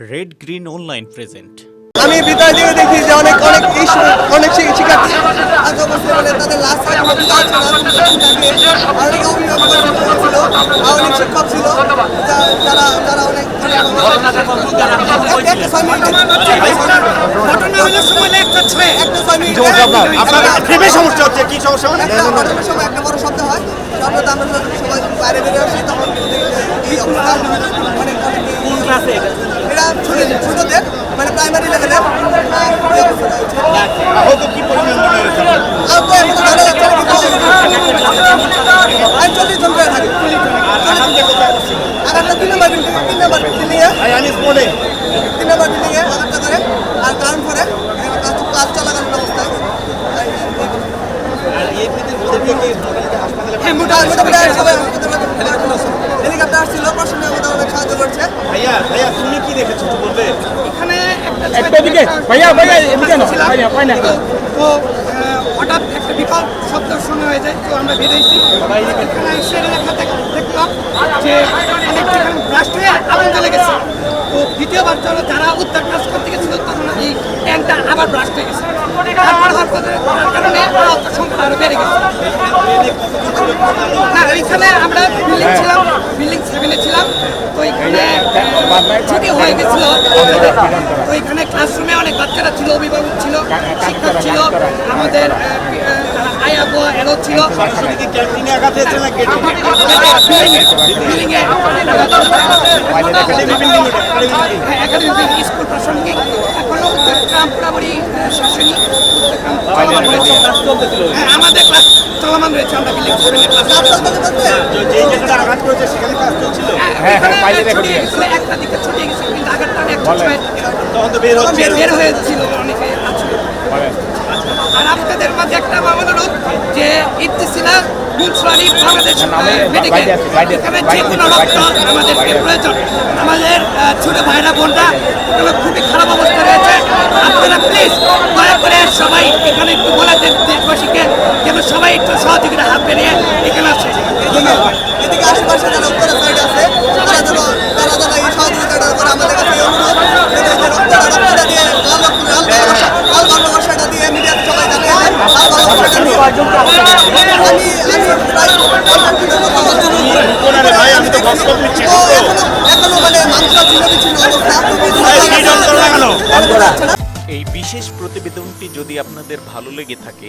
Red green online present আমি ভিতরে দিকে দেখি যে অনেক অনেক ইস্যু অনেক শিক্ষার্থী তাদের লাস্ট টাইম বিদায় অনেক অনেক শিক্ষক ছিল যা- যারা যারা অনেক সমস্যা হচ্ছে কি সমস্যা মানে একটা ঘটনার সময় একটা বড় শব্দ হয় তারপরে তো আমরা সবাই বাইরে বেরিয়ে আসি তখন অনেক অনেক এরা ছোট ছোটদের মানে প্রাইমারি লেভেলের মনে আমি চল্লিশ জন করে থাকি আর হ্যাঁ হেলিকপ্টার আসছিল প্রশাসন আমাদের অনেক সাহায্য করছে ভাইয়া ভাইয়া তুমি কি দেখেছ একটু বলবে এখানে একটা একটা দিকে ভাইয়া ভাইয়া এদিকে না। ভাইয়া না তো হঠাৎ একটা বিকট শব্দ শোনা হয়ে যায়, তো আমরা বেরিয়েছি এখানে এসে দেখ- দেখলাম যে ব্লাস্ট হয়ে আগুন জ্বলে গেছে। তো দ্বিতীয়বার চলো, যারা উদ্ধার কাজ করতে গেছিল তখন এই ট্যাঙ্কটা আবার ব্লাস্ট হয়ে গেছে। তারপর হওয়ার কারণে আহত সংখ্যা আরও বেড়ে গেছে। না এখানে আমরা বিল্ডিং ছিলাম বিল্ডিং সেভেনে ছিলাম, তো এখানে ছুটি হয়ে গেছিল। তো ক্লাসরুমে অনেক বাচ্চারা ছিল, অভিভাবক ছিল, শিক্ষক ছিল, আমাদের আয়া বোয়া স্কুল প্রাসঙ্গিক এখনও রয়েছে হ্যাঁ আমাদের ক্লাস চলমান রয়েছে আমরা আঘাত করেছে সেখানে কাজ চলছিল? হ্যাঁ, হ্যাঁ, বাইরে দেখো ছড়িয়ে দিয়ে। গেছিল একটা দিকে ছড়িয়ে গেছিল কিন্তু আঘাতটা অনেক তখন তো বের হচ্ছে। বের বের হয়েছিল অনেকে আছে আর আপনাদের মাঝে একটা আমার অনুরোধ যে ইবতিসিলা মুন্সিপালি বাংলাদেশ মেডিকেল বাইরে আছে, বাইরে আছে, এখানে যে কোনো রক্ত আমাদেরকে প্রয়োজন। আমাদের ছোট ভাইরা বোনরা এগুলো খুবই খারাপ অবস্থা রয়েছে। আপনারা প্লিজ দয়া করে সবাই এখানে একটু বলে দেন দেশবাসীকে। সবাই একটু সহযোগিতা হাত এখানে এদিকে আশেপাশে যারা উত্তরের সাইড আছে তারা যেন তারা যেন এই সহযোগিতাটা করে আমাদের কাছে অনুরোধ। প্রায় এখনও লাগানো? এই বিশেষ প্রতিবেদনটি যদি আপনাদের ভালো লেগে থাকে